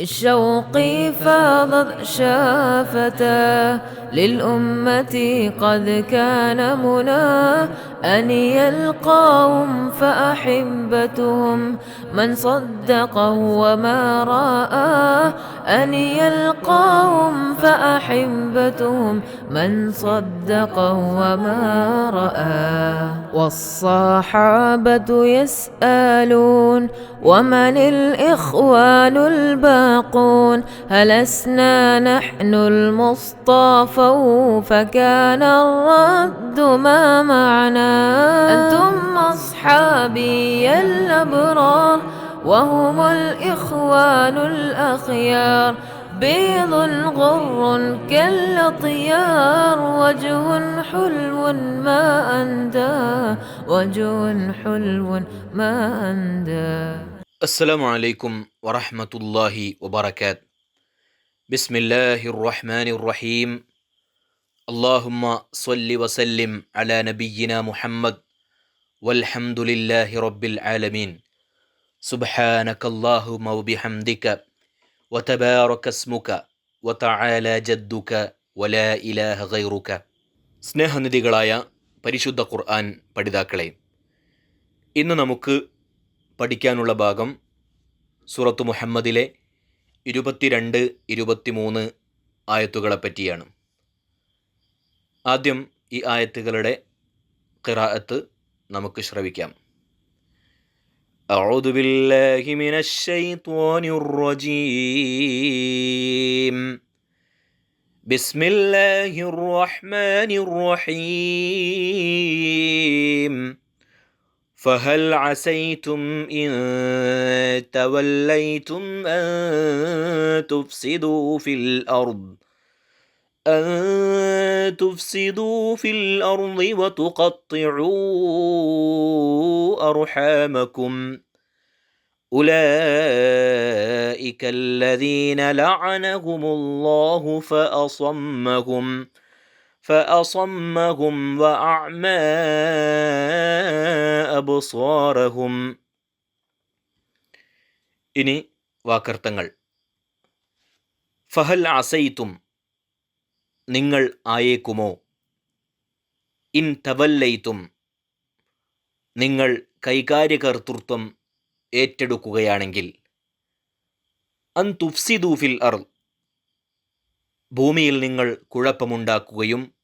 شوقي فاضت شافته للأمة قد كان منى أن يلقاهم فأحبتهم من صدقه وما رأى أن يلقاهم فأحبتهم من صدقه وما رأى والصحابة يسألون ومن الإخوان الباقون؟ هلسنا نحن المصطفى فكان الرد ما معنا أنتم أصحابي الأبرار وهم الإخوان الأخيار. بيض غر كالأطيار وجه حلو ما أندى وجه حلو ما أندى. السلام عليكم ورحمة الله وبركاته. بسم الله الرحمن الرحيم. അള്ളാഹുമ്മ സ്വല്ലി വസല്ലിം അല നബിയിന മുഹമ്മദ് വൽഹംദുലില്ലാഹി റബ്ബിൽ ആലമീൻ. സുബ്ഹാനക അല്ലാഹുമ്മ വബിഹംദിക വതആല ജദ്ദുക വലാ ഇലാഹ ഗൈറുക. സ്നേഹനിധികളായ പരിശുദ്ധ ഖുർആൻ പഠിതാക്കളെ ഇന്ന് നമുക്ക് പഠിക്കാനുള്ള ഭാഗം സൂറത്ത് മുഹമ്മദിലെ ഇരുപത്തിരണ്ട് ഇരുപത്തിമൂന്ന് ആയത്തുകളെ പറ്റിയാണ്. ആദ്യം ഈ ആയത്തുകളുടെ ഖിറാഅത്ത് നമുക്ക് ശ്രവിക്കാം أعوذ بالله من الشيطان الرجيم بسم الله الرحمن الرحيم فهل عسيتم إن توليتم أن تفسدوا في الأرض أن تفسدوا في الأرض وتقطعوا أرحامكم أولئك الذين لعنهم الله فأصمهم فأصمهم وأعمى أبصارهم ഇനി വാക്കർത്ഥങ്ങൾ ഫഹൽ അസൈത്തും നിങ്ങൾ ആയേക്കുമോ? ഇൻ തവല്ലയിത്തും നിങ്ങൾ കൈകാര്യകർത്തൃത്വം ഏറ്റെടുക്കുകയാണെങ്കിൽ അൻ തുഫ്സിദൂഫിൽ അർ ഭൂമിയിൽ നിങ്ങൾ കുഴപ്പമുണ്ടാക്കുകയും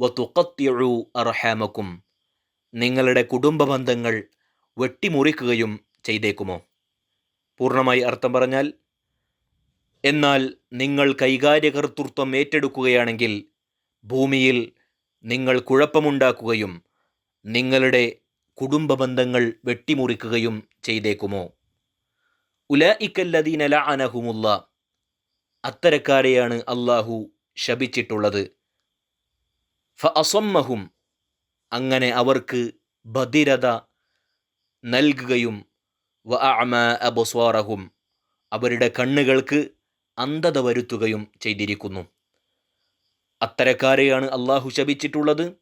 വത്തുക്കത്തിഴു അർഹാമക്കും നിങ്ങളുടെ കുടുംബ ബന്ധങ്ങൾ വെട്ടിമുറിക്കുകയും ചെയ്തേക്കുമോ? പൂർണമായി അർത്ഥം പറഞ്ഞാൽ എന്നാൽ നിങ്ങൾ കൈകാര്യകർത്തൃത്വം ഏറ്റെടുക്കുകയാണെങ്കിൽ ഭൂമിയിൽ നിങ്ങൾ കുഴപ്പമുണ്ടാക്കുകയും നിങ്ങളുടെ കുടുംബ ബന്ധങ്ങൾ വെട്ടിമുറിക്കുകയും ചെയ്തേക്കുമോ? ഉല ഇക്കല്ലദീനല അനഹുമുല്ല അത്തരക്കാരെയാണ് അള്ളാഹു ശപിച്ചിട്ടുള്ളത്. ഫ അസമ്മഹും അങ്ങനെ അവർക്ക് ബധിരത നൽകുകയും വ അമ അബസ്വാറഹും അവരുടെ കണ്ണുകൾക്ക് അന്ധത വരുത്തുകയും ചെയ്തിരിക്കുന്നു. അത്തരക്കാരെയാണ് അള്ളാഹു ശപിച്ചിട്ടുള്ളത്.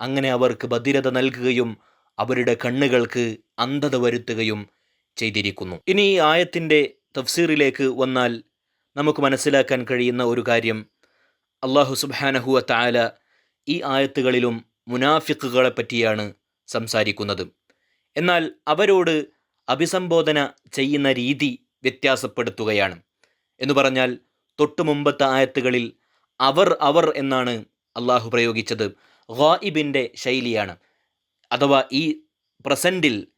അങ്ങനെ അവർക്ക് ഭദ്രത നൽകുകയും അവരുടെ കണ്ണുകൾക്ക് അന്ധത വരുത്തുകയും ചെയ്തിരിക്കുന്നു. ഇനി ഈ ആയത്തിന്റെ തഫ്സീറിലേക്ക് വന്നാൽ നമുക്ക് മനസ്സിലാക്കാൻ കഴിയുന്ന ഒരു കാര്യം. അള്ളാഹു സുബാനഹുവ താല ഈ ആയത്തുകളിലും മുനാഫിക്കുകളെ പറ്റിയാണ് സംസാരിക്കുന്നത്. എന്നാൽ അവരോട് അഭിസംബോധന ചെയ്യുന്ന രീതി വ്യത്യാസപ്പെടുത്തുകയാണ്. എന്ന് പറഞ്ഞാൽ തൊട്ടു മുമ്പത്തെ ആയത്തുകളിൽ അവർ അവർ എന്നാണ് അള്ളാഹു പ്രയോഗിച്ചത്. ഖായിബിന്റെ ശൈലിയാണ്. അഥവാ ഈ പ്രസന്റിൽ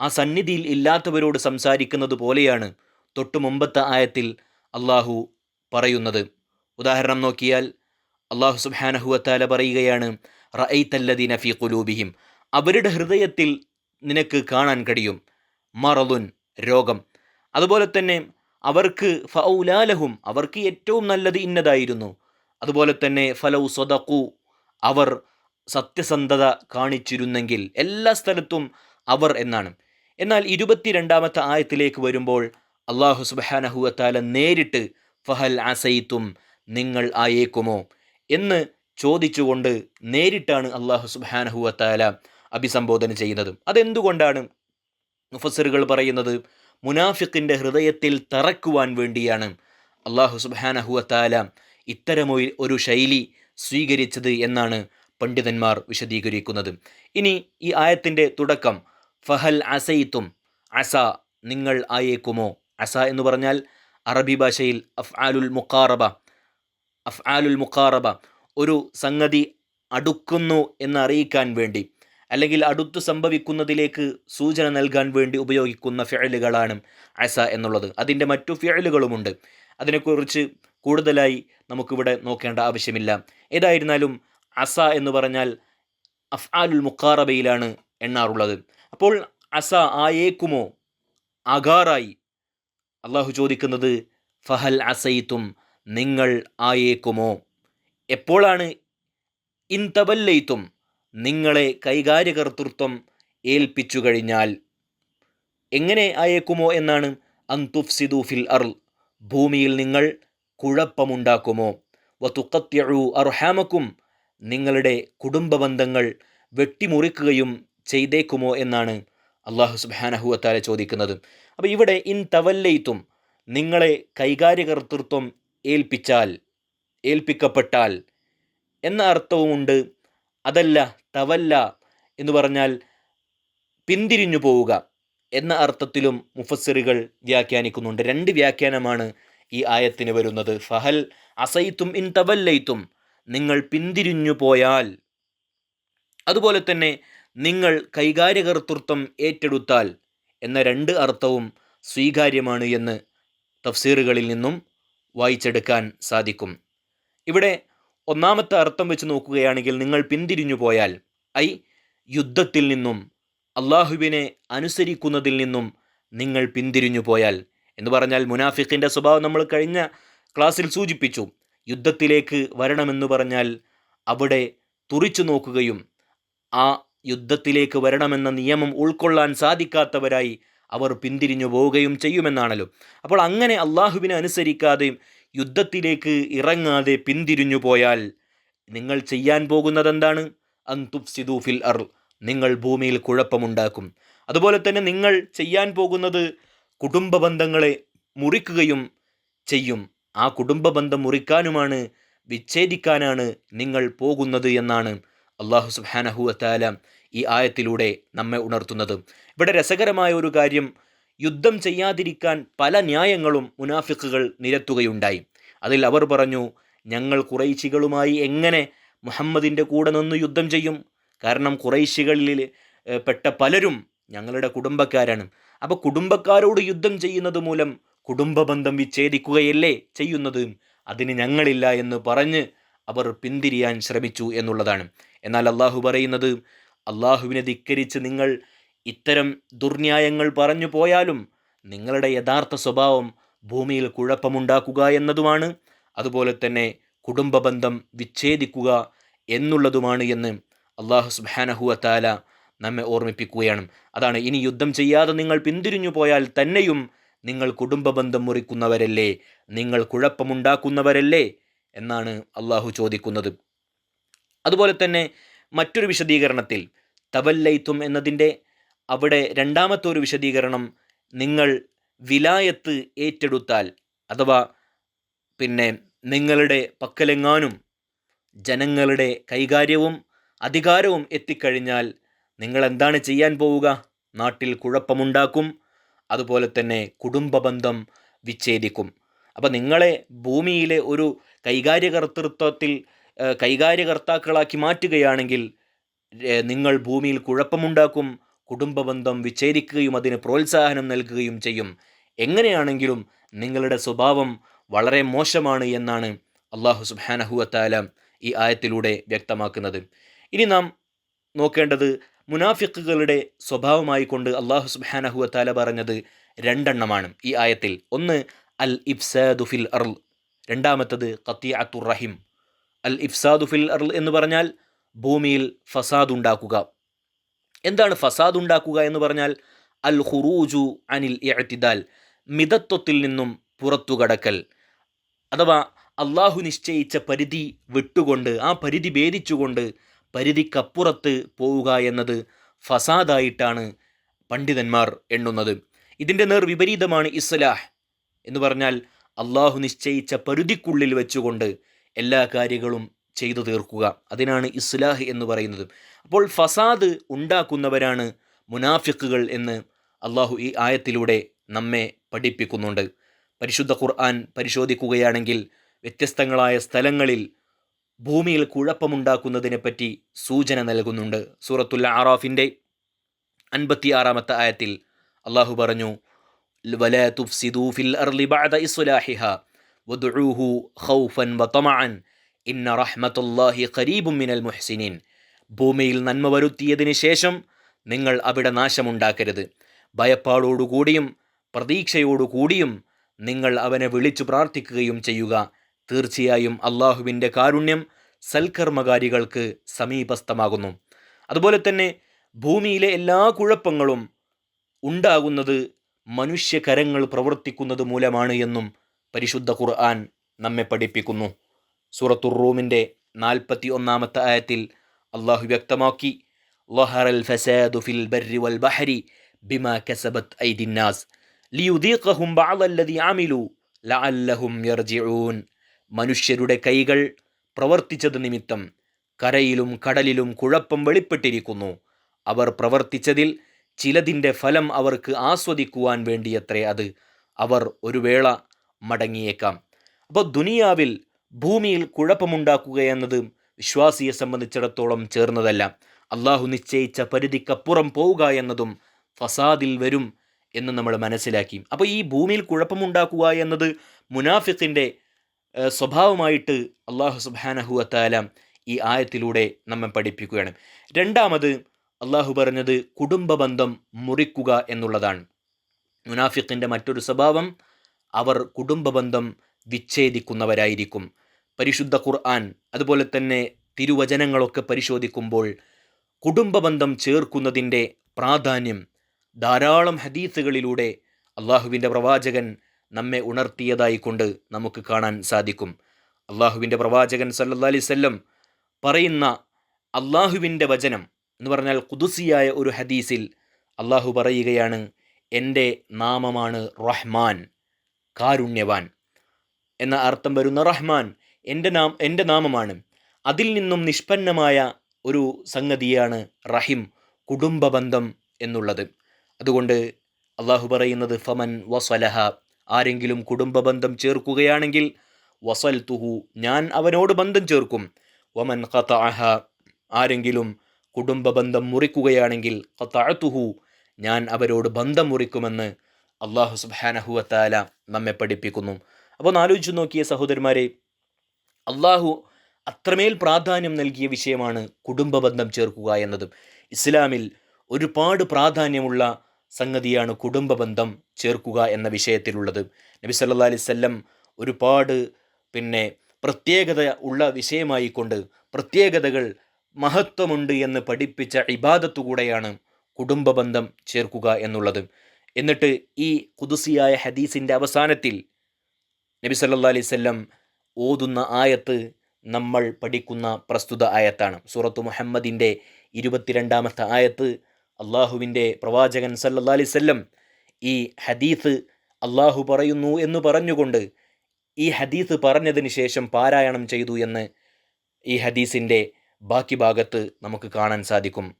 ആ സന്നിധിയിൽ ഇല്ലാത്തവരോട് സംസാരിക്കുന്നത് പോലെയാണ് തൊട്ടു മുമ്പത്തെ ആയത്തിൽ അള്ളാഹു പറയുന്നത്. ഉദാഹരണം നോക്കിയാൽ അള്ളാഹു സുബാനഹുവത്താല പറയുകയാണ് റഅയ്തല്ലദീന നഫി കുലൂബിഹിം അവരുടെ ഹൃദയത്തിൽ നിനക്ക് കാണാൻ കഴിയും. മറലുൻ രോഗം. അതുപോലെ തന്നെ അവർക്ക് ഫൗലാലഹും അവർക്ക് ഏറ്റവും നല്ലത് ഇന്നതായിരുന്നു. അതുപോലെ തന്നെ ഫലൗ സ്വതക്കു അവർ സത്യസന്ധത കാണിച്ചിരുന്നെങ്കിൽ എല്ലാ സ്ഥലത്തും അവർ എന്നാണ്. എന്നാൽ ഇരുപത്തിരണ്ടാമത്തെ ആയത്തിലേക്ക് വരുമ്പോൾ അള്ളാഹു സുബാനഹുവത്താല നേരിട്ട് ഫഹൽ അസൈത്തും നിങ്ങൾ ആയേക്കുമോ എന്ന് ചോദിച്ചുകൊണ്ട് നേരിട്ടാണ് അള്ളാഹു സുബാനഹുവത്താല അഭിസംബോധന ചെയ്യുന്നത്. അതെന്തുകൊണ്ടാണ് മുഫസറുകൾ പറയുന്നത്? മുനാഫിക്കിന്റെ ഹൃദയത്തിൽ തറക്കുവാൻ വേണ്ടിയാണ്. അള്ളാഹു സുബാനഹുവത്താല ഇത്തരമൊരു ഒരു ശൈലി സ്വീകരിച്ചത് എന്നാണ് പണ്ഡിതന്മാർ വിശദീകരിക്കുന്നത്. ഇനി ഈ ആയത്തിന്റെ തുടക്കം. ഫഹൽ അസയിത്തും അസ നിങ്ങൾ ആയേക്കുമോ? അസ എന്ന് പറഞ്ഞാൽ അറബി ഭാഷയിൽ അഫ് ആലുൽ മുക്കാറബ അഫ് ആലുൽ മുക്കാറബ ഒരു സംഗതി അടുക്കുന്നു എന്നറിയിക്കാൻ വേണ്ടി. അല്ലെങ്കിൽ അടുത്ത് സംഭവിക്കുന്നതിലേക്ക് സൂചന നൽകാൻ വേണ്ടി ഉപയോഗിക്കുന്ന ഫിഴലുകളാണ് അസ എന്നുള്ളത്. അതിന്റെ മറ്റു ഫിഴലുകളുമുണ്ട് അതിനെക്കുറിച്ച് കൂടുതലായി നമുക്കിവിടെ നോക്കേണ്ട ആവശ്യമില്ല. ഏതായിരുന്നാലും അസ എന്ന് പറഞ്ഞാൽ അഫ് ആലുൽ മുക്കാറബയിലാണ് എണ്ണാറുള്ളത്. അപ്പോൾ അസ ആയേക്കുമോ? അഗാറായി അള്ളാഹു ചോദിക്കുന്നത് ഫഹൽ അസയിത്തും നിങ്ങൾ ആയേക്കുമോ? എപ്പോഴാണ്? ഇൻ നിങ്ങളെ കൈകാര്യകർത്തൃത്വം ഏൽപ്പിച്ചു കഴിഞ്ഞാൽ എങ്ങനെ അയക്കുമോ എന്നാണ് അന്തുഫ്സിദു ഫിൽ അർ ഭൂമിയിൽ നിങ്ങൾ കുഴപ്പമുണ്ടാക്കുമോ? വത്തുക്കത്യഴു അർഹാമക്കും. നിങ്ങളുടെ കുടുംബ ബന്ധങ്ങൾ വെട്ടിമുറിക്കുകയും ചെയ്തേക്കുമോ എന്നാണ് അള്ളാഹു സുബാനഹുവത്താല ചോദിക്കുന്നത്. അപ്പോൾ ഇവിടെ ഇൻ തവല്ലയിത്തും നിങ്ങളെ കൈകാര്യകർത്തൃത്വം ഏൽപ്പിച്ചാൽ ഏൽപ്പിക്കപ്പെട്ടാൽ എന്ന അർത്ഥവുമുണ്ട് അതല്ല തവല്ല എന്ന് പറഞ്ഞാൽ പിന്തിരിഞ്ഞു പോവുക എന്ന അർത്ഥത്തിലും മുഫസ്സിറുകൾ വ്യാഖ്യാനിക്കുന്നുണ്ട്. രണ്ട് വ്യാഖ്യാനമാണ് ഈ ആയത്തിന് വരുന്നത്. ഫഹൽ അസൈത്തും ഇൻ തവല്ലയിത്തും നിങ്ങൾ പിന്തിരിഞ്ഞു പോയാൽ. അതുപോലെ തന്നെ നിങ്ങൾ കൈകാര്യകർത്തൃത്വം ഏറ്റെടുത്താൽ എന്ന രണ്ട് അർത്ഥവും സ്വീകാര്യമാണ് എന്ന് തഫ്സീറുകളിൽ നിന്നും വായിച്ചെടുക്കാൻ സാധിക്കും. ഇവിടെ ഒന്നാമത്തെ അർത്ഥം വെച്ച് നോക്കുകയാണെങ്കിൽ നിങ്ങൾ പിന്തിരിഞ്ഞു പോയാൽ ഐ യുദ്ധത്തിൽ നിന്നും അള്ളാഹുവിനെ അനുസരിക്കുന്നതിൽ നിന്നും നിങ്ങൾ പിന്തിരിഞ്ഞു പോയാൽ എന്ന് പറഞ്ഞാൽ മുനാഫിഖിന്റെ സ്വഭാവം നമ്മൾ കഴിഞ്ഞ ക്ലാസ്സിൽ സൂചിപ്പിച്ചു. യുദ്ധത്തിലേക്ക് വരണമെന്ന് പറഞ്ഞാൽ അവിടെ തുറിച്ചു നോക്കുകയും ആ യുദ്ധത്തിലേക്ക് വരണമെന്ന നിയമം ഉൾക്കൊള്ളാൻ സാധിക്കാത്തവരായി അവർ പിന്തിരിഞ്ഞു പോവുകയും ചെയ്യുമെന്നാണല്ലോ. അപ്പോൾ അങ്ങനെ അള്ളാഹുവിനെ അനുസരിക്കാതെയും യുദ്ധത്തിലേക്ക് ഇറങ്ങാതെ പിന്തിരിഞ്ഞു പോയാൽ നിങ്ങൾ ചെയ്യാൻ പോകുന്നത് എന്താണ് അന്തുഫ്സിദു ഫിൽ അർ നിങ്ങൾ ഭൂമിയിൽ കുഴപ്പമുണ്ടാക്കും. അതുപോലെ തന്നെ നിങ്ങൾ ചെയ്യാൻ പോകുന്നത് കുടുംബ ബന്ധങ്ങളെ മുറിക്കുകയും ചെയ്യും. ആ കുടുംബ ബന്ധം മുറിക്കാനുമാണ് വിച്ഛേദിക്കാനാണ് നിങ്ങൾ പോകുന്നത് എന്നാണ് അള്ളാഹു സുബാനഹു സുബാനഹുവത്താല ഈ ആയത്തിലൂടെ നമ്മെ ഉണർത്തുന്നത്. ഇവിടെ രസകരമായ ഒരു കാര്യം യുദ്ധം ചെയ്യാതിരിക്കാൻ പല ന്യായങ്ങളും മുനാഫിക്കുകൾ നിരത്തുകയുണ്ടായി. അതിൽ അവർ പറഞ്ഞു ഞങ്ങൾ കുറൈശികളുമായി എങ്ങനെ മുഹമ്മദിന്റെ കൂടെ നിന്ന് യുദ്ധം ചെയ്യും? കാരണം കുറൈശികളിൽ പെട്ട പലരും ഞങ്ങളുടെ കുടുംബക്കാരാണ്. അപ്പോൾ കുടുംബക്കാരോട് യുദ്ധം ചെയ്യുന്നത് മൂലം കുടുംബ ബന്ധം വിച്ഛേദിക്കുകയല്ലേ ചെയ്യുന്നത്? അതിന് ഞങ്ങളില്ല എന്ന് പറഞ്ഞ് അവർ പിന്തിരിയാൻ ശ്രമിച്ചു എന്നുള്ളതാണ്. എന്നാൽ അള്ളാഹു പറയുന്നത് അള്ളാഹുവിനെ ധിക്കരിച്ച് നിങ്ങൾ ഇത്തരം ദുർന്യായങ്ങൾ പറഞ്ഞു പോയാലും നിങ്ങളുടെ യഥാർത്ഥ സ്വഭാവം ഭൂമിയിൽ കുഴപ്പമുണ്ടാക്കുക എന്നതുമാണ്. അതുപോലെ തന്നെ കുടുംബ ബന്ധം വിച്ഛേദിക്കുക എന്നുള്ളതുമാണ് എന്ന് അള്ളാഹു സുബാനഹുവ താല നമ്മെ ഓർമ്മിപ്പിക്കുകയാണ്. അതാണ് ഇനി യുദ്ധം ചെയ്യാതെ നിങ്ങൾ പിന്തിരിഞ്ഞു പോയാൽ തന്നെയും നിങ്ങൾ കുടുംബ ബന്ധം മുറിക്കുന്നവരല്ലേ നിങ്ങൾ കുഴപ്പമുണ്ടാക്കുന്നവരല്ലേ എന്നാണ് അള്ളാഹു ചോദിക്കുന്നത്. അതുപോലെ തന്നെ മറ്റൊരു വിശദീകരണത്തിൽ തവല്ലൈത്തും എന്നതിന്റെ അവിടെ രണ്ടാമത്തെ ഒരു വിശദീകരണം നിങ്ങൾ വിലായത്ത് ഏറ്റെടുത്താൽ അഥവാ പിന്നെ നിങ്ങളുടെ പക്കലെങ്ങാനും ജനങ്ങളുടെ കൈകാര്യവും അധികാരവും എത്തിക്കഴിഞ്ഞാൽ നിങ്ങൾ എന്താണ് ചെയ്യാൻ പോവുക? നാട്ടിൽ കുഴപ്പമുണ്ടാക്കും അതുപോലെ തന്നെ കുടുംബ ബന്ധം വിച്ഛേദിക്കും. അപ്പോൾ നിങ്ങളെ ഭൂമിയിലെ ഒരു കൈകാര്യകർത്തൃത്വത്തിൽ കൈകാര്യകർത്താക്കളാക്കി മാറ്റുകയാണെങ്കിൽ നിങ്ങൾ ഭൂമിയിൽ കുഴപ്പമുണ്ടാക്കും കുടുംബ ബന്ധം വിച്ഛേദിക്കുകയും അതിന് പ്രോത്സാഹനം നൽകുകയും ചെയ്യും. എങ്ങനെയാണെങ്കിലും നിങ്ങളുടെ സ്വഭാവം വളരെ മോശമാണ് എന്നാണ് അള്ളാഹു സുബാനഹുവത്താല ഈ ആയത്തിലൂടെ വ്യക്തമാക്കുന്നത്. ഇനി നാം നോക്കേണ്ടത് മുനാഫിക്കുകളുടെ സ്വഭാവമായി കൊണ്ട് അള്ളാഹു സുബാനഹുവത്താല പറഞ്ഞത് രണ്ടെണ്ണമാണ് ഈ ആയത്തിൽ. ഒന്ന് അൽ ഇഫ്സാദു ഫിൽ അർൽ രണ്ടാമത്തത് കത്തി റഹിം. അൽ ഇഫ്സാദു ഫിൽ അർൽ എന്ന് പറഞ്ഞാൽ ഭൂമിയിൽ ഫസാദ് ഉണ്ടാക്കുക എന്താണ് ഫസാദ് ഉണ്ടാക്കുക എന്ന് പറഞ്ഞാൽ അൽ ഹുറൂജു അനിൽ ഇഅ്തിദാൽ മിതത്വത്തിൽ നിന്നും പുറത്തു കടക്കൽ അഥവാ അള്ളാഹു നിശ്ചയിച്ച പരിധി വിട്ടുകൊണ്ട് ആ പരിധി ഭേദിച്ചുകൊണ്ട് പരിധിക്കപ്പുറത്ത് പോവുക എന്നത് ഫസാദായിട്ടാണ് പണ്ഡിതന്മാർ എണ്ണുന്നത്. ഇതിന്റെ നേർ വിപരീതമാണ് ഇസ്ലാഹ് എന്ന് പറഞ്ഞാൽ അള്ളാഹു നിശ്ചയിച്ച പരിധിക്കുള്ളിൽ വെച്ചുകൊണ്ട് എല്ലാ കാര്യങ്ങളും ചെയ്തു തീർക്കുക. അതിനാണ് ഇസ്ലാഹ് എന്ന് പറയുന്നത്. അപ്പോൾ ഫസാദ് ഉണ്ടാക്കുന്നവരാണ് മുനാഫിക്കുകൾ എന്ന് അള്ളാഹു ഈ ആയത്തിലൂടെ നമ്മെ പഠിപ്പിക്കുന്നുണ്ട് പരിശുദ്ധ ഖുർആൻ പരിശോധിക്കുകയാണെങ്കിൽ വ്യത്യസ്തങ്ങളായ സ്ഥലങ്ങളിൽ ഭൂമിയിൽ കുഴപ്പമുണ്ടാക്കുന്നതിനെപ്പറ്റി സൂചന നൽകുന്നുണ്ട് സൂറത്തുൽ ആറാഫിൻ്റെ അൻപത്തിയാറാമത്തെ ആയത്തിൽ അള്ളാഹു പറഞ്ഞു ولا تفسدوا في الأرض بعد إصلاحها وادعوه خوفا وطمعا إن رحمة الله قريب من المحسنين ഭൂമിയിൽ നന്മ വരുത്തിയതിനു ശേഷം നിങ്ങൾ അവിടെ നാശമുണ്ടാക്കരുത്. ഭയപ്പാടോടുകൂടിയും പ്രതീക്ഷയോടുകൂടിയും നിങ്ങൾ അവനെ വിളിച്ചു പ്രാർത്ഥിക്കുകയും ചെയ്യുക. തീർച്ചയായും അള്ളാഹുവിന്റെ കാരുണ്യം സൽക്കർമ്മകാരികൾക്ക് സമീപസ്ഥമാകുന്നു. അതുപോലെ തന്നെ ഭൂമിയിലെ എല്ലാ കുഴപ്പങ്ങളും ഉണ്ടാകുന്നത് മനുഷ്യകരങ്ങൾ പ്രവർത്തിക്കുന്നത് മൂലമാണ് എന്നും പരിശുദ്ധ ഖുർആൻ നമ്മെ പഠിപ്പിക്കുന്നു. സൂറത്തുർ റൂമിന്റെ നാൽപ്പത്തി ഒന്നാമത്തെ ആയത്തിൽ അള്ളാഹു വ്യക്തമാക്കി ഫസാദു ഫിൽ വൽ ബിമാ ലിയുദീഖഹും ലഅല്ലഹും യർജിഊൻ. മനുഷ്യരുടെ കൈകൾ പ്രവർത്തിച്ചത് നിമിത്തം കരയിലും കടലിലും കുഴപ്പം വെളിപ്പെട്ടിരിക്കുന്നു. അവർ പ്രവർത്തിച്ചതിൽ ചിലതിന്റെ ഫലം അവർക്ക് ആസ്വദിക്കുവാൻ വേണ്ടിയത്രേ അത്. അവർ ഒരു വേള മടങ്ങിയേക്കാം. അപ്പോൾ ദുനിയാവിൽ ഭൂമിയിൽ കുഴപ്പമുണ്ടാക്കുക എന്നത് വിശ്വാസിയെ സംബന്ധിച്ചിടത്തോളം ചേർന്നതല്ല. അള്ളാഹു നിശ്ചയിച്ച പരിധിക്കപ്പുറം പോവുക എന്നതും ഫസാദിൽ വരും എന്ന് നമ്മൾ മനസ്സിലാക്കി. അപ്പോൾ ഈ ഭൂമിയിൽ കുഴപ്പമുണ്ടാക്കുക എന്നത് മുനാഫിത്തിന്റെ സ്വഭാവമായിട്ട് അള്ളാഹു സുബാനഹുവത്താല ഈ ആയത്തിലൂടെ നമ്മെ പഠിപ്പിക്കുകയാണ്. രണ്ടാമത് അള്ളാഹു പറഞ്ഞത് കുടുംബ ബന്ധം മുറിക്കുക എന്നുള്ളതാണ്. മുനാഫിത്തിന്റെ മറ്റൊരു സ്വഭാവം അവർ കുടുംബ ബന്ധം വിച്ഛേദിക്കുന്നവരായിരിക്കും. പരിശുദ്ധ ഖുർആൻ അതുപോലെ തന്നെ തിരുവചനങ്ങളൊക്കെ പരിശോധിക്കുമ്പോൾ കുടുംബ ബന്ധം ചേർക്കുന്നതിന്റെ പ്രാധാന്യം ധാരാളം ഹദീസുകളിലൂടെ അള്ളാഹുവിന്റെ പ്രവാചകൻ നമ്മെ ഉണർത്തിയതായി കൊണ്ട് നമുക്ക് കാണാൻ സാധിക്കും. അള്ളാഹുവിന്റെ പ്രവാചകൻ സല്ലല്ലാഹി അലൈഹി വസല്ലം പറയുന്ന അള്ളാഹുവിന്റെ വചനം എന്ന് പറഞ്ഞാൽ കുതുസിയായ ഒരു ഹദീസിൽ അള്ളാഹു പറയുകയാണ് എന്റെ നാമമാണ് റഹ്മാൻ കാരുണ്യവാൻ എന്ന അർത്ഥം വരുന്ന റഹ്മാൻ എന്റെ നാം എന്റെ നാമമാണ്. അതിൽ നിന്നും നിഷ്പന്നമായ ഒരു സംഗതിയാണ് റഹിം കുടുംബ ബന്ധം എന്നുള്ളത്. അതുകൊണ്ട് അള്ളാഹു പറയുന്നത് ഫമൻ വസലഹ. ആരെങ്കിലും കുടുംബ ബന്ധം ചേർക്കുകയാണെങ്കിൽ വസൽ തുഹു ഞാൻ അവനോട് ബന്ധം ചേർക്കും. വമൻ ഖതഅഹ. ആരെങ്കിലും കുടുംബ ബന്ധം മുറിക്കുകയാണെങ്കിൽ ഖതഅതുഹു ഞാൻ അവരോട് ബന്ധം മുറിക്കുമെന്ന് അള്ളാഹു സുബാനഹുഅത്താല നമ്മെ പഠിപ്പിക്കുന്നു. അപ്പോൾ ആലോചിച്ച് നോക്കിയ സഹോദരന്മാരെ അള്ളാഹു അത്രമേൽ പ്രാധാന്യം നൽകിയ വിഷയമാണ് കുടുംബ ബന്ധം ചേർക്കുക എന്നതും. ഇസ്ലാമിൽ ഒരുപാട് പ്രാധാന്യമുള്ള സംഗതിയാണ് കുടുംബ ബന്ധം ചേർക്കുക എന്ന വിഷയത്തിലുള്ളത്. നബി സല്ലാ അലൈഹി വസല്ലം ഒരുപാട് പിന്നെ പ്രത്യേകത ഉള്ള വിഷയമായിക്കൊണ്ട് പ്രത്യേകതകൾ മഹത്വമുണ്ട് എന്ന് പഠിപ്പിച്ച ഇബാദത്തു കൂടെയാണ് കുടുംബ ബന്ധം ചേർക്കുക എന്നുള്ളത്. എന്നിട്ട് ഈ കുതുസിയായ ഹദീസിന്റെ അവസാനത്തിൽ നബി സല്ലാ അലൈഹി വസല്ലം ഓതുന്ന ആയത്ത് നമ്മൾ പഠിക്കുന്ന പ്രസ്തുത ആയത്താണ്. സൂറത്ത് മുഹമ്മദിന്റെ ഇരുപത്തിരണ്ടാമത്തെ ആയത്ത് അള്ളാഹുവിന്റെ പ്രവാചകൻ സല്ലാ അലൈഹി വസല്ലം ഈ ഹദീസ് അള്ളാഹു പറയുന്നു എന്ന് പറഞ്ഞുകൊണ്ട് ഈ ഹദീസ് പറഞ്ഞതിന് ശേഷം പാരായണം ചെയ്തു എന്ന് ഈ ഹദീസിന്റെ ബാക്കി ഭാഗത്ത് നമുക്ക് കാണാൻ സാധിക്കും.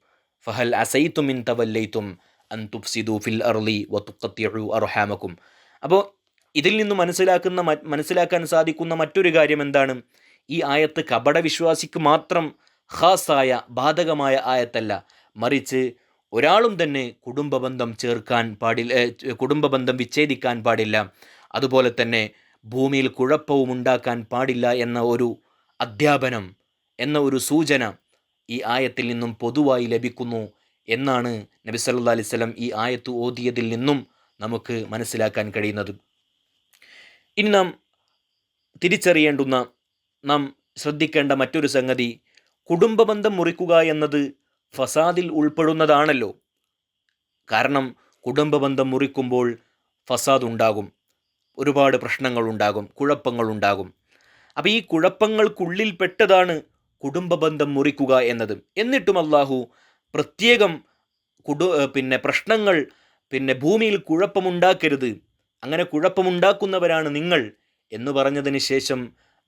ഫഹൽ അസൈത്തുമിൻ തവല്ലൈത്തും അൻ തുഫ്സിദു ഫിൽ അർലി വത്തുക്കത്തിയു അർഹാമക്കും അപ്പോൾ ഇതിൽ നിന്ന് മനസ്സിലാക്കുന്ന മനസ്സിലാക്കാൻ സാധിക്കുന്ന മറ്റൊരു കാര്യം എന്താണ് ഈ ആയത്ത് കപട വിശ്വാസിക്ക് മാത്രം ഖാസായ ബാധകമായ ആയത്തല്ല. മറിച്ച് ഒരാളും തന്നെ കുടുംബബന്ധം ചേർക്കാൻ പാടില്ല കുടുംബ കുടുംബബന്ധം വിച്ഛേദിക്കാൻ പാടില്ല. അതുപോലെ തന്നെ ഭൂമിയിൽ കുഴപ്പവും ഉണ്ടാക്കാൻ പാടില്ല എന്ന ഒരു അധ്യാപനം എന്ന ഒരു സൂചന ഈ ആയത്തിൽ നിന്നും പൊതുവായി ലഭിക്കുന്നു എന്നാണ് നബി സല്ലല്ലാഹു അലൈഹി വസല്ലം ഈ ആയത്ത് ഓതിയതിൽ നിന്നും നമുക്ക് മനസ്സിലാക്കാൻ കഴിയുന്നത്. ഇനി നാം തിരിച്ചറിയേണ്ടുന്ന നാം ശ്രദ്ധിക്കേണ്ട മറ്റൊരു സംഗതി കുടുംബബന്ധം മുറിക്കുക എന്നത് ഫസാദിൽ ഉൾപ്പെടുന്നതാണല്ലോ. കാരണം കുടുംബബന്ധം മുറിക്കുമ്പോൾ ഫസാദ് ഉണ്ടാകും. ഒരുപാട് പ്രശ്നങ്ങളുണ്ടാകും കുഴപ്പങ്ങളുണ്ടാകും അപ്പോൾ ഈ കുഴപ്പങ്ങൾക്കുള്ളിൽ പെട്ടതാണ് കുടുംബബന്ധം മുറിക്കുക എന്നത്. എന്നിട്ടും അള്ളാഹു പ്രത്യേകം കുടു പിന്നെ പ്രശ്നങ്ങൾ പിന്നെ ഭൂമിയിൽ കുഴപ്പമുണ്ടാക്കരുത്. അങ്ങനെ കുഴപ്പമുണ്ടാക്കുന്നവരാണ് നിങ്ങൾ എന്ന് പറഞ്ഞതിന് ശേഷം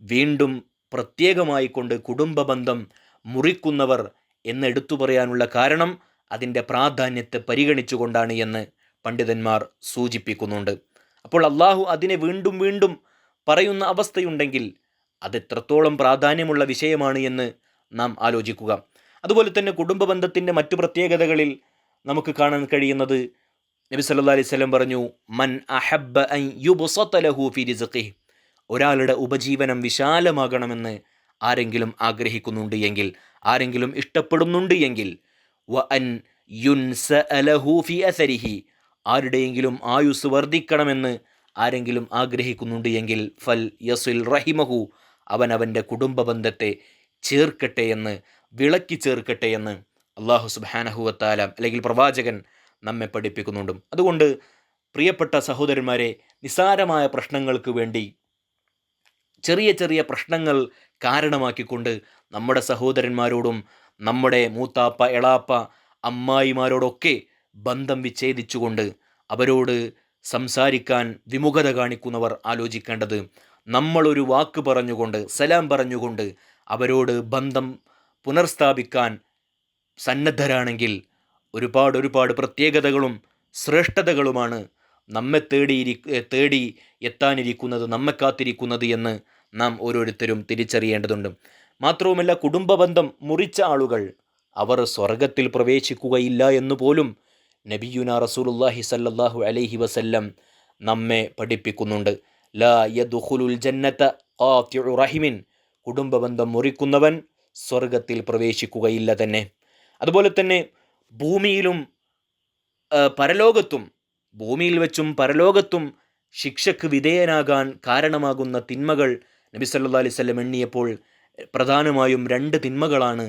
വീണ്ടും പ്രത്യേകമായി കൊണ്ട് കുടുംബ ബന്ധം മുറിക്കുന്നവർ എന്ന് എടുത്തു പറയാനുള്ള കാരണം അതിന്റെ പ്രാധാന്യത്തെ പരിഗണിച്ചുകൊണ്ടാണ് എന്ന് പണ്ഡിതന്മാർ സൂചിപ്പിക്കുന്നുണ്ട്. അപ്പോൾ അള്ളാഹു അതിനെ വീണ്ടും വീണ്ടും പറയുന്ന അവസ്ഥയുണ്ടെങ്കിൽ അത് എത്രത്തോളം പ്രാധാന്യമുള്ള വിഷയമാണ് എന്ന് നാം ആലോചിക്കുക. അതുപോലെ തന്നെ കുടുംബ ബന്ധത്തിന്റെ മറ്റു പ്രത്യേകതകളിൽ നമുക്ക് കാണാൻ കഴിയുന്നത് നബി സല്ലല്ലാഹു അലൈഹി വസല്ലം പറഞ്ഞു മൻ അഹബ്ബ അൻ ഒരാളുടെ ഉപജീവനം വിശാലമാകണമെന്ന് ആരെങ്കിലും ആഗ്രഹിക്കുന്നുണ്ട് എങ്കിൽ ആരെങ്കിലും ഇഷ്ടപ്പെടുന്നുണ്ട് എങ്കിൽ വ അൻ ആരുടെയെങ്കിലും ആയുസ് വർദ്ധിക്കണമെന്ന് ആരെങ്കിലും ആഗ്രഹിക്കുന്നുണ്ട് എങ്കിൽ ഫൽ യസുൽ റഹിമഹു. അവൻ അവന്റെ കുടുംബ ബന്ധത്തെ ചേർക്കട്ടെ എന്ന് വിളക്കി ചേർക്കട്ടെ എന്ന് അള്ളാഹു സുബാനഹുവത്താല അല്ലെങ്കിൽ പ്രവാചകൻ നമ്മെ പഠിപ്പിക്കുന്നുണ്ടും. അതുകൊണ്ട് പ്രിയപ്പെട്ട സഹോദരന്മാരെ നിസാരമായ പ്രശ്നങ്ങൾക്ക് വേണ്ടി ചെറിയ ചെറിയ പ്രശ്നങ്ങൾ കാരണമാക്കിക്കൊണ്ട് നമ്മുടെ സഹോദരന്മാരോടും നമ്മുടെ മൂത്താപ്പ എളാപ്പ അമ്മായിമാരോടൊക്കെ ബന്ധം വിച്ഛേദിച്ചുകൊണ്ട് അവരോട് സംസാരിക്കാൻ വിമുഖത കാണിക്കുന്നവർ ആലോചിക്കേണ്ടത് നമ്മളൊരു വാക്ക് പറഞ്ഞുകൊണ്ട് സലാം പറഞ്ഞുകൊണ്ട് അവരോട് ബന്ധം പുനർസ്ഥാപിക്കാൻ സന്നദ്ധരാണെങ്കിൽ ഒരുപാട് ഒരുപാട് പ്രത്യേകതകളും ശ്രേഷ്ഠതകളുമാണ് നമ്മെ തേടിയിരി തേടി എത്താനിരിക്കുന്നത് നമ്മെ കാത്തിരിക്കുന്നത് എന്ന് നാം ഓരോരുത്തരും തിരിച്ചറിയേണ്ടതുണ്ട്. മാത്രവുമല്ല കുടുംബബന്ധം മുറിച്ച ആളുകൾ അവർ സ്വർഗത്തിൽ പ്രവേശിക്കുകയില്ല എന്ന് പോലും നബിയുന റസൂലുല്ലാഹി സല്ലാഹു അലൈഹി വസല്ലം നമ്മെ പഠിപ്പിക്കുന്നുണ്ട്. ലാ യദ്ഖുലുൽ ജന്നത ഖാത്തിഉ റഹിമിൻ. കുടുംബബന്ധം മുറിക്കുന്നവൻ സ്വർഗത്തിൽ പ്രവേശിക്കുകയില്ല തന്നെ. അതുപോലെ തന്നെ ഭൂമിയിലും പരലോകത്തും ഭൂമിയിൽ വെച്ചും പരലോകത്തും ശിക്ഷക്ക് വിധേയനാകാൻ കാരണമാകുന്ന തിന്മകൾ നബി സല്ലാ അലൈഹി എണ്ണിയപ്പോൾ പ്രധാനമായും രണ്ട് തിന്മകളാണ്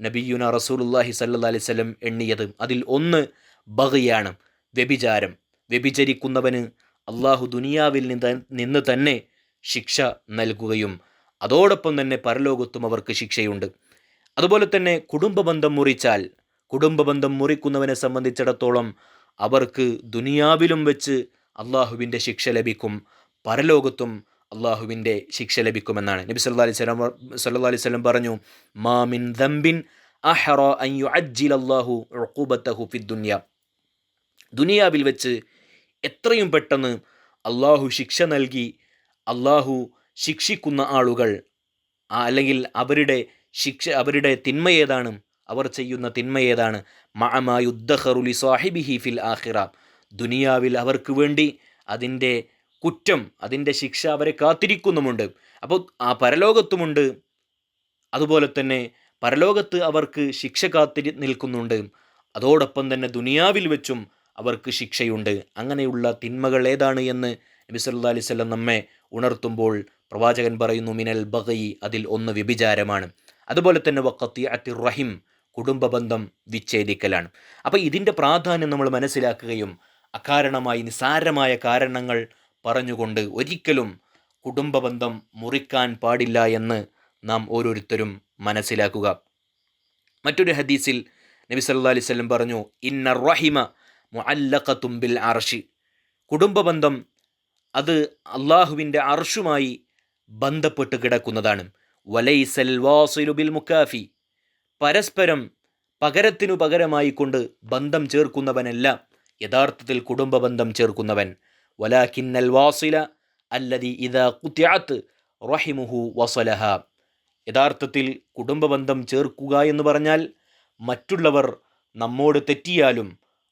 നബിയുന റസൂലുല്ലാഹി സല്ലാ അലൈഹി എണ്ണിയത്. അതിൽ ഒന്ന് ബഹയാണ് വ്യഭിചാരം. വ്യഭിചരിക്കുന്നവന് അള്ളാഹു ദുനിയാവിൽ നിന്ന് നിന്ന് തന്നെ ശിക്ഷ നൽകുകയും അതോടൊപ്പം തന്നെ പരലോകത്തും അവർക്ക് ശിക്ഷയുണ്ട്. അതുപോലെ തന്നെ കുടുംബബന്ധം മുറിച്ചാൽ കുടുംബ ബന്ധം മുറിക്കുന്നവനെ സംബന്ധിച്ചിടത്തോളം അവർക്ക് ദുനിയാവിലും വെച്ച് അള്ളാഹുവിന്റെ ശിക്ഷ ലഭിക്കും പരലോകത്തും അള്ളാഹുവിന്റെ ശിക്ഷ ലഭിക്കുമെന്നാണ്. നബി സല്ലാ അലൈഹി സ്വലം പറഞ്ഞു മാമിൻ ദംബിൻ ദുനിയാവിൽ വെച്ച് എത്രയും പെട്ടെന്ന് അള്ളാഹു ശിക്ഷ നൽകി അള്ളാഹു ശിക്ഷിക്കുന്ന ആളുകൾ അല്ലെങ്കിൽ അവരുടെ ശിക്ഷ അവരുടെ തിന്മ ഏതാണ്? അവർ ചെയ്യുന്ന തിന്മ ഏതാണ്? മഅമായുദ്ദഖറുലി സാഹിബിഹി ഫിൽ ആഹിറ ദുനിയാവിൽ അവർക്ക് വേണ്ടി അതിന്റെ കുറ്റം അതിന്റെ ശിക്ഷ അവരെ കാത്തിരിക്കുന്നുമുണ്ട്. അപ്പോൾ ആ പരലോകത്തുമുണ്ട്. അതുപോലെ തന്നെ പരലോകത്ത് അവർക്ക് ശിക്ഷ കാത്തിരി നിൽക്കുന്നുണ്ട്. അതോടൊപ്പം തന്നെ ദുനിയാവിൽ വെച്ചും അവർക്ക് ശിക്ഷയുണ്ട്. അങ്ങനെയുള്ള തിന്മകൾ ഏതാണ് എന്ന് നബി സല്ലാ വസല്ലം നമ്മെ ഉണർത്തുമ്പോൾ പ്രവാചകൻ പറയുന്നു മിനൽ ബഗയി അതിൽ ഒന്ന് വ്യഭിചാരമാണ്. അതുപോലെ തന്നെ വക്കത്തി അത്തി റഹിം കുടുംബ ബന്ധം വിച്ഛേദിക്കലാണ്. അപ്പോൾ ഇതിന്റെ പ്രാധാന്യം നമ്മൾ മനസ്സിലാക്കുകയും അകാരണമായി നിസാരമായ കാരണങ്ങൾ പറഞ്ഞുകൊണ്ട് ഒരിക്കലും കുടുംബ ബന്ധം മുറിക്കാൻ പാടില്ല എന്ന് നാം ഓരോരുത്തരും മനസ്സിലാക്കുക. മറ്റൊരു ഹദീസിൽ നബി സല്ലാ അലൈഹി സ്വലം പറഞ്ഞു ഇന്ന റഹിമ മുഅല്ലഖ തുമ്പിൽ അർഷി കുടുംബ ബന്ധം അത് അള്ളാഹുവിന്റെ അർഷുമായി ബന്ധപ്പെട്ട് കിടക്കുന്നതാണ്. വലൈസൽ വാസിലു ബിൽ മുക്കാഫി പരസ്പരം പകരത്തിനു പകരമായി കൊണ്ട് ബന്ധം ചേർക്കുന്നവനല്ല യഥാർത്ഥത്തിൽ കുടുംബ ബന്ധം ചേർക്കുന്നവൻ. വലാഖിന്നൽ വാസില അല്ലതി ഇതാ കുത്യാത്ത് റഹിമുഹു വസലഹ. യഥാർത്ഥത്തിൽ കുടുംബ ബന്ധം ചേർക്കുക എന്ന് പറഞ്ഞാൽ മറ്റുള്ളവർ നമ്മോട് തെറ്റിയാലും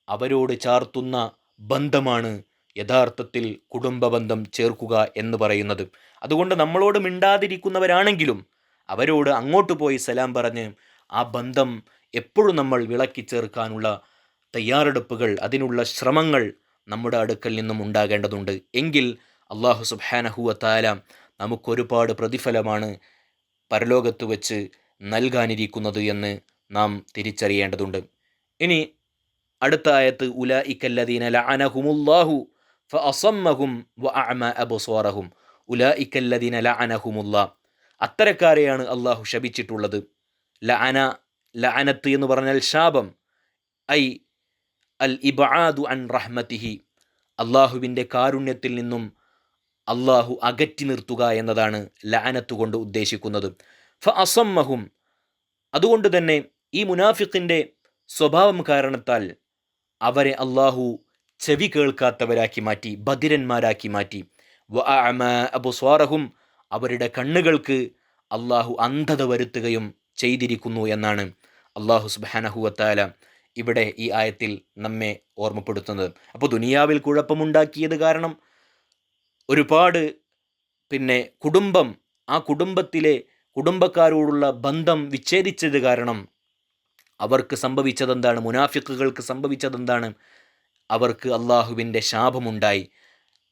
അവരോട് ചാർത്തുന്ന ബന്ധമാണ് യഥാർത്ഥത്തിൽ കുടുംബ ബന്ധം ചേർക്കുക എന്ന് പറയുന്നത്. അതുകൊണ്ട് നമ്മളോട് മിണ്ടാതിരിക്കുന്നവരാണെങ്കിലും അവരോട് അങ്ങോട്ട് പോയി സലാം പറഞ്ഞ് ആ ബന്ധം എപ്പോഴും നമ്മൾ വിളക്കി ചേർക്കാനുള്ള തയ്യാറെടുപ്പുകൾ അതിനുള്ള ശ്രമങ്ങൾ നമ്മുടെ അടുക്കൽ നിന്നും ഉണ്ടാകേണ്ടതുണ്ട്. എങ്കിൽ അള്ളാഹു സുബാനഹുവ താല നമുക്കൊരുപാട് പ്രതിഫലമാണ് പരലോകത്ത് വച്ച് നൽകാനിരിക്കുന്നത് എന്ന് നാം തിരിച്ചറിയേണ്ടതുണ്ട്. ഇനി അടുത്ത ആയത്ത് ഉല ഇക്കല്ലദീന ലഅനഹുമുല്ലാഹു അബ്സ്വാറഹും. ഉല ഇക്കല്ലദീന അത്തരക്കാരെയാണ് അള്ളാഹു ശപിച്ചിട്ടുള്ളത്. ലഅന ലഅനത്ത് എന്ന് പറഞ്ഞാൽ ശാപം. ഐ അൽ ഇബാദു അൻ റഹ്മത്തിഹി. അള്ളാഹുവിന്റെ കാരുണ്യത്തിൽ നിന്നും അള്ളാഹു അകറ്റി നിർത്തുക എന്നതാണ് ലഅനത്ത് കൊണ്ട് ഉദ്ദേശിക്കുന്നത്. ഫ അസമ്മഹും. അതുകൊണ്ട് തന്നെ ഈ മുനാഫിഖിന്റെ സ്വഭാവം കാരണത്താൽ അവരെ അള്ളാഹു ചെവി കേൾക്കാത്തവരാക്കി മാറ്റി ബദിരന്മാരാക്കി മാറ്റി. വ അബു അബുസ്വാറഹും. അവരുടെ കണ്ണുകൾക്ക് അള്ളാഹു അന്ധത വരുത്തുകയും ചെയ്തിരിക്കുന്നു എന്നാണ് അള്ളാഹു സുബാനഹുവത്താല ഇവിടെ ഈ ആയത്തിൽ നമ്മെ ഓർമ്മപ്പെടുത്തുന്നത്. അപ്പോൾ ദുനിയാവിൽ കുഴപ്പമുണ്ടാക്കിയത് കാരണം ഒരുപാട് പിന്നെ കുടുംബം ആ കുടുംബത്തിലെ കുടുംബക്കാരോടുള്ള ബന്ധം വിച്ഛേദിച്ചത് കാരണം അവർക്ക് സംഭവിച്ചതെന്താണ്? മുനാഫിക്കുകൾക്ക് സംഭവിച്ചതെന്താണ്? അവർക്ക് അള്ളാഹുവിന്റെ ശാപമുണ്ടായി.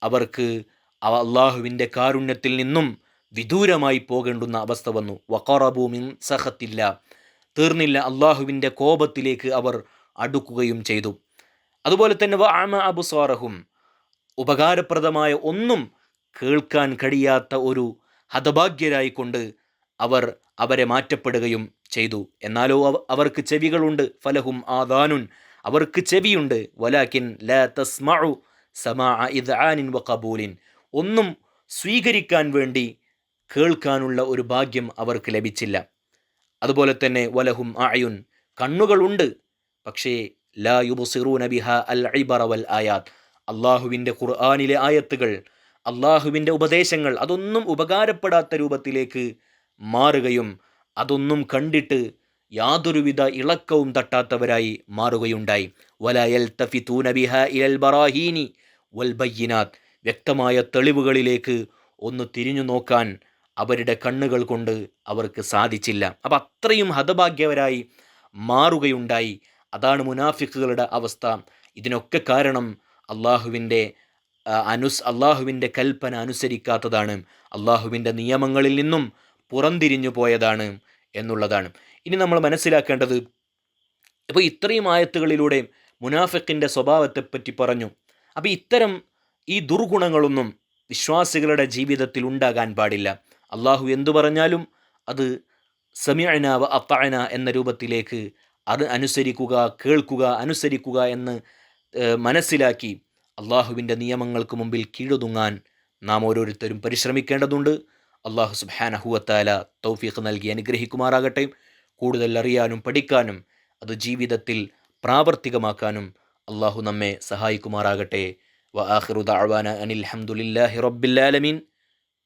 അവർക്ക് അവ അള്ളാഹുവിന്റെ കാരുണ്യത്തിൽ നിന്നും വിദൂരമായി പോകേണ്ടുന്ന അവസ്ഥ വന്നു. വക്കറബൂമിൻ സഹത്തില്ല തീർന്നില്ല അള്ളാഹുവിന്റെ കോപത്തിലേക്ക് അവർ അടുക്കുകയും ചെയ്തു. അതുപോലെ തന്നെ വ ആമ അബുസ്വാറഹും ഉപകാരപ്രദമായ ഒന്നും കേൾക്കാൻ കഴിയാത്ത ഒരു ഹതഭാഗ്യരായിക്കൊണ്ട് അവർ അവരെ മാറ്റപ്പെടുകയും ചെയ്തു. എന്നാലോ അവർക്ക് ചെവികളുണ്ട്. ഫലഹും ആദാനുൻ. അവർക്ക് ചെവിയുണ്ട്. വലാക്കിൻ ല തസ്മഉ സമാ ഇദ് ആനിൻ വ കബൂലിൻ ഒന്നും സ്വീകരിക്കാൻ വേണ്ടി കേൾക്കാനുള്ള ഒരു ഭാഗ്യം അവർക്ക് ലഭിച്ചില്ല. അതുപോലെ തന്നെ വലഹും ആയുൻ കണ്ണുകളുണ്ട്. പക്ഷേ ലാ യുബുസിറു ബിഹ അൽ ഇബറ വൽ അള്ളാഹുവിന്റെ ഖുർആാനിലെ ആയത്തുകൾ അള്ളാഹുവിന്റെ ഉപദേശങ്ങൾ അതൊന്നും ഉപകാരപ്പെടാത്ത രൂപത്തിലേക്ക് മാറുകയും അതൊന്നും കണ്ടിട്ട് യാതൊരുവിധ ഇളക്കവും തട്ടാത്തവരായി മാറുകയുണ്ടായി. വലയൽ തഫിത്തൂന ബിഹ ഇലൽ ബറാഹീനി വൽ ബയ്യിനാത്ത് വ്യക്തമായ തെളിവുകളിലേക്ക് ഒന്ന് തിരിഞ്ഞു നോക്കാൻ അവരുടെ കണ്ണുകൾ കൊണ്ട് അവർക്ക് സാധിച്ചില്ല. അപ്പം അത്രയും ഹതഭാഗ്യവരായി മാറുകയുണ്ടായി. അതാണ് മുനാഫിക്കുകളുടെ അവസ്ഥ. ഇതിനൊക്കെ കാരണം അള്ളാഹുവിന്റെ അനുസ് അള്ളാഹുവിന്റെ കൽപ്പന അനുസരിക്കാത്തതാണ്. അള്ളാഹുവിന്റെ നിയമങ്ങളിൽ നിന്നും പുറംതിരിഞ്ഞു പോയതാണ് എന്നുള്ളതാണ്. ഇനി നമ്മൾ മനസ്സിലാക്കേണ്ടത് അപ്പോൾ ഇത്രയും ആയത്തുകളിലൂടെ മുനാഫിക്കിന്റെ സ്വഭാവത്തെപ്പറ്റി പറഞ്ഞു. അപ്പോൾ ഇത്തരം ഈ ദുർഗുണങ്ങളൊന്നും വിശ്വാസികളുടെ ജീവിതത്തിൽ ഉണ്ടാകാൻ പാടില്ല. അള്ളാഹു എന്തു പറഞ്ഞാലും അത് സമീഅന വ അത്തഅന എന്ന രൂപത്തിലേക്ക് അത് അനുസരിക്കുക കേൾക്കുക അനുസരിക്കുക എന്ന് മനസ്സിലാക്കി അള്ളാഹുവിന്റെ നിയമങ്ങൾക്ക് മുമ്പിൽ കീഴുതുങ്ങാൻ നാം ഓരോരുത്തരും പരിശ്രമിക്കേണ്ടതുണ്ട്. അള്ളാഹു സുബാനഹുവത്താല തൗഫീഖ് നൽകി അനുഗ്രഹിക്കുമാറാകട്ടെ. കൂടുതൽ അറിയാനും പഠിക്കാനും അത് ജീവിതത്തിൽ പ്രാവർത്തികമാക്കാനും അള്ളാഹു നമ്മെ സഹായിക്കുമാറാകട്ടെ. വ ആഖിറു ദഅവാന അനിൽ ഹംദുലില്ലാഹി റബ്ബിൽ ആലമീൻ.